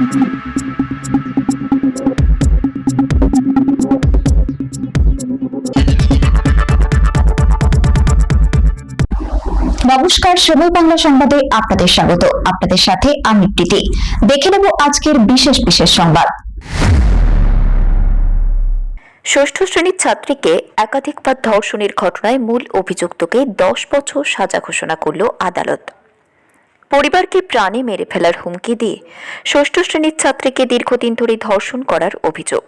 নমস্কার সময় বাংলা সংবাদে আপনাদের স্বাগত। আপনাদের সাথে আমি প্রীতি। দেখে নেব আজকের বিশেষ বিশেষ সংবাদ। ষষ্ঠ শ্রেণির ছাত্রীকে একাধিকবার ধর্ষণের ঘটনায় মূল অভিযুক্তকে দশ বছর সাজা ঘোষণা করল আদালত। পরিবারকে প্রাণে মেরে ফেলার হুমকি দিয়ে ষষ্ঠ শ্রেণির ছাত্রীকে দীর্ঘদিন ধরে ধর্ষণ করার অভিযোগ।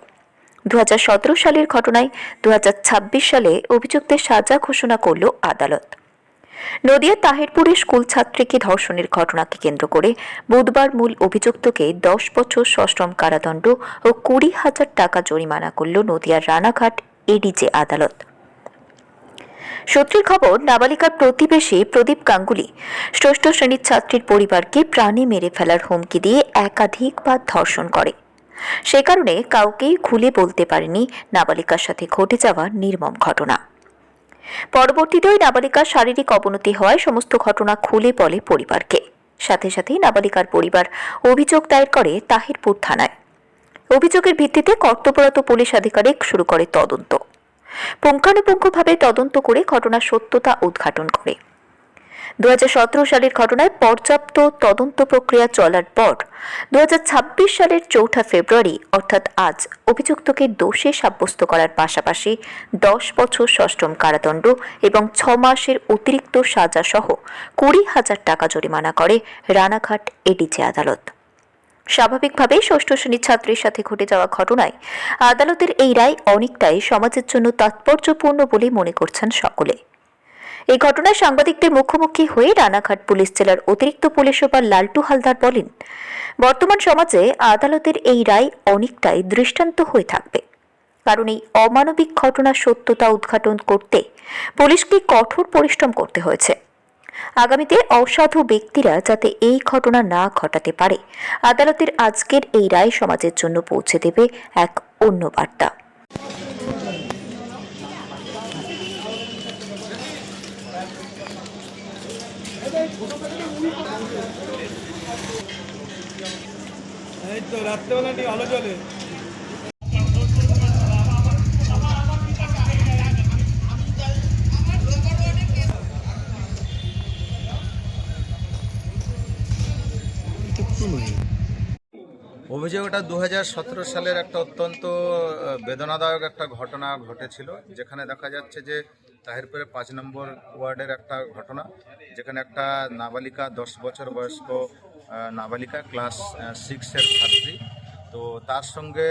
দু হাজার সতেরো সালের ঘটনায় দুহাজার ছাব্বিশ সালে অভিযুক্তের সাজা ঘোষণা করল আদালত। নদিয়া তাহিরপুরে স্কুল ছাত্রীকে ধর্ষণের ঘটনাকে কেন্দ্র করে বুধবার মূল অভিযুক্তকে দশ বছর সশ্রম কারাদণ্ড ও কুড়ি হাজার টাকা জরিমানা করল নদিয়ার রানাঘাট এডিজে আদালত। সূত্রের খবর, নাবালিকার প্রতিবেশী প্রদীপ গাঙ্গুলি, ষষ্ঠ শ্রেণির ছাত্রীর পরিবারকে প্রাণে মেরে ফেলার হুমকি দিয়ে একাধিকবার ধর্ষণ করে। সে কারণে কাউকেই খুলে বলতে পারেনি নাবালিকার সাথে ঘটে যাওয়া নির্মম ঘটনা। পরবর্তীতে ওই নাবালিকার শারীরিক অবনতি হওয়ায় সমস্ত ঘটনা খুলে বলে পরিবারকে। সাথে সাথেই নাবালিকার পরিবার অভিযোগ দায়ের করে তাহিরপুর থানায়। অভিযোগের ভিত্তিতে কর্তব্যরত পুলিশ আধিকারিক শুরু করে তদন্ত। পুঙ্খানুপুঙ্খভাবে তদন্ত করে ঘটনার সত্যতা উদ্ঘাটন করে। দু হাজার সতেরো সালের ঘটনায় পর্যাপ্ত তদন্ত প্রক্রিয়া চলার পর দুহাজার ছাব্বিশ সালের চৌঠা ফেব্রুয়ারি, অর্থাৎ আজ, অভিযুক্তকে দোষে সাব্যস্ত করার পাশাপাশি দশ বছর ষষ্ঠম কারাদণ্ড এবং ছ মাসের অতিরিক্ত সাজা সহ কুড়ি হাজার টাকা জরিমানা করে রানাঘাট এডিজে আদালত। স্বাভাবিকভাবেই ষষ্ঠ শ্রেণির ছাত্রীর সাথে ঘটে যাওয়া ঘটনায় আদালতের এই রায় অনেকটাই সমাজের জন্য তাৎপর্যপূর্ণ বলে মনে করছেন সকলে। এই ঘটনায় সাংবাদিকদের মুখোমুখি হয়ে রানাঘাট পুলিশ জেলার অতিরিক্ত পুলিশ সুপার লালটু হালদার বলেন, বর্তমান সমাজে আদালতের এই রায় অনেকটাই দৃষ্টান্ত হয়ে থাকবে। কারণ এই অমানবিক ঘটনার সত্যতা উদ্ঘাটন করতে পুলিশকে কঠোর পরিশ্রম করতে হয়েছে। আগামীতে অসাধু ব্যক্তিরা যাতে এই ঘটনা না ঘটাতে পারে, আদালতের আজকের এই রায় সমাজের জন্য পৌঁছে দেবে এক অন্য বার্তা। এই তো রাত্রেবেলা নিয়ে আলো জ্বলে অভিযোগটা দু সালের একটা অত্যন্ত বেদনাদায়ক একটা ঘটনা ঘটেছিল, যেখানে দেখা যাচ্ছে যে তাহিরপুরের পাঁচ নম্বর ওয়ার্ডের একটা ঘটনা, যেখানে একটা নাবালিকা, দশ বছর বয়স্ক নাবালিকা, ক্লাস সিক্সের ছাত্রী। তো তার সঙ্গে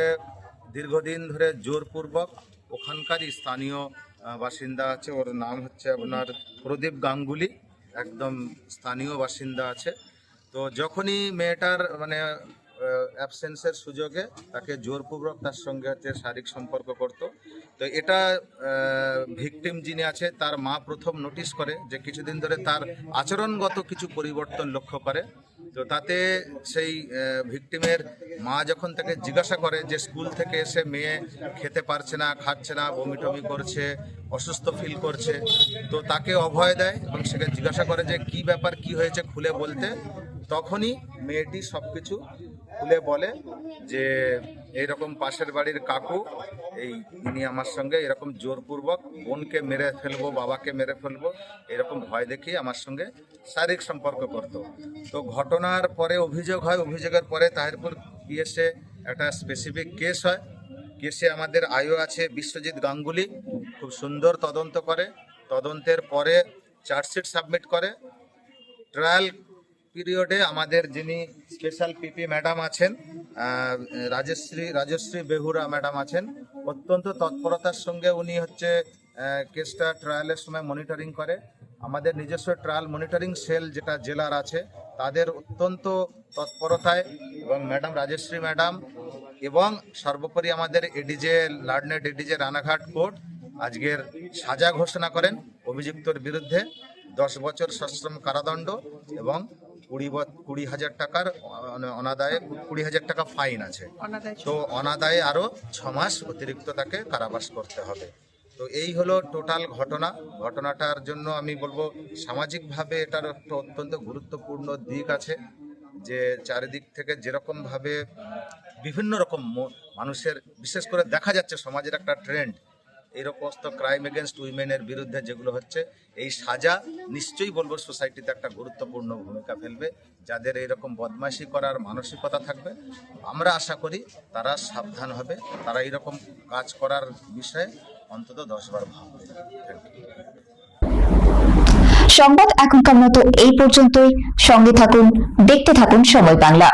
দীর্ঘদিন ধরে জোরপূর্বক ওখানকারই স্থানীয় বাসিন্দা আছে, ওর নাম হচ্ছে আপনার প্রদীপ গাঙ্গুলি, একদম স্থানীয় বাসিন্দা আছে। তো যখনই মেয়েটার মানে অ্যাবসেন্সের সুযোগে তাকে জোরপূর্বক তার সঙ্গে হচ্ছে শারীরিক সম্পর্ক করত। তো এটা ভিকটিম যিনি আছে, তার মা প্রথম নোটিশ করে যে কিছুদিন ধরে তার আচরণগত কিছু পরিবর্তন লক্ষ্য করে। তো তাতে সেই ভিকটিমের মা যখন তাকে জিজ্ঞাসা করে যে স্কুল থেকে এসে মেয়ে খেতে পারছে না, খাচ্ছে না বমি টমি করছে, অসুস্থ ফিল করছে, তো তাকে অভয় দেয় এবং সেকে জিজ্ঞাসা করে যে কি ব্যাপার, কি হয়েছে খুলে বলতে। তখনই মেয়েটি সব কিছু খুলে বলে যে, এইরকম পাশের বাড়ির কাকু, এই ইনি আমার সঙ্গে এরকম জোরপূর্বক বোনকে মেরে ফেলব, বাবাকে মেরে ফেলব, এরকম ভয় দেখিয়ে আমার সঙ্গে শারীরিক সম্পর্ক করত। তো ঘটনার পরে অভিযোগ হয়, অভিযোগের পরে তাহিরপুর পিএসএ একটা স্পেসিফিক কেস হয়। কেসে আমাদের আয়ও আছে বিশ্বজিৎ গাঙ্গুলি, খুব সুন্দর তদন্ত করে। তদন্তের পরে চার্জশিট সাবমিট করে। ট্রায়াল পিরিয়ডে আমাদের যিনি স্পেশাল পিপি ম্যাডাম আছেন রাজশ্রী রাজশ্রী বেহুরা ম্যাডাম আছেন, অত্যন্ত তৎপরতার সঙ্গে উনি হচ্ছে কেসটা ট্রায়ালের সময় মনিটরিং করে। আমাদের নিজস্ব ট্রায়াল মনিটরিং সেল যেটা জেলার আছে, তাদের অত্যন্ত তৎপরতায় এবং ম্যাডাম রাজশ্রী ম্যাডাম এবং সর্বোপরি আমাদের ADJ learned ADJ Ranaghat court আজকের সাজা ঘোষণা করেন অভিযুক্তর বিরুদ্ধে দশ বছর সশ্রম কারাদণ্ড এবং কুড়ি ব- কুড়ি হাজার টাকার অন- অনাদায়ে কুড়ি হাজার টাকা ফাইন আছে। তো অনাদায়ে আরও ছ মাস অতিরিক্ত তাকে কারাবাস করতে হবে। তো এই হলো টোটাল ঘটনা। ঘটনাটার জন্য আমি বলব সামাজিকভাবে এটার একটা অত্যন্ত গুরুত্বপূর্ণ দিক আছে যে চারিদিক থেকে যেরকমভাবে বিভিন্ন রকম মানুষের বিশেষ করে দেখা যাচ্ছে সমাজের একটা ট্রেন্ড এইরকম ক্রাইম এগেনস্ট উইমেনের বিরুদ্ধে যেগুলো হচ্ছে, এই সাজা নিশ্চয়ই বলব সোসাইটিতে একটা গুরুত্বপূর্ণ ভূমিকা ফেলবে। যাদের এইরকম বদমাইশি করার মানসিকতা থাকবে, আমরা আশা করি তারা সাবধান হবে, তারা এইরকম কাজ করার বিষয়ে অন্তত দশবার ভাববে সংবাদ এখনকার মতো এই পর্যন্তই। সঙ্গে থাকুন, দেখতে থাকুন সময় বাংলা।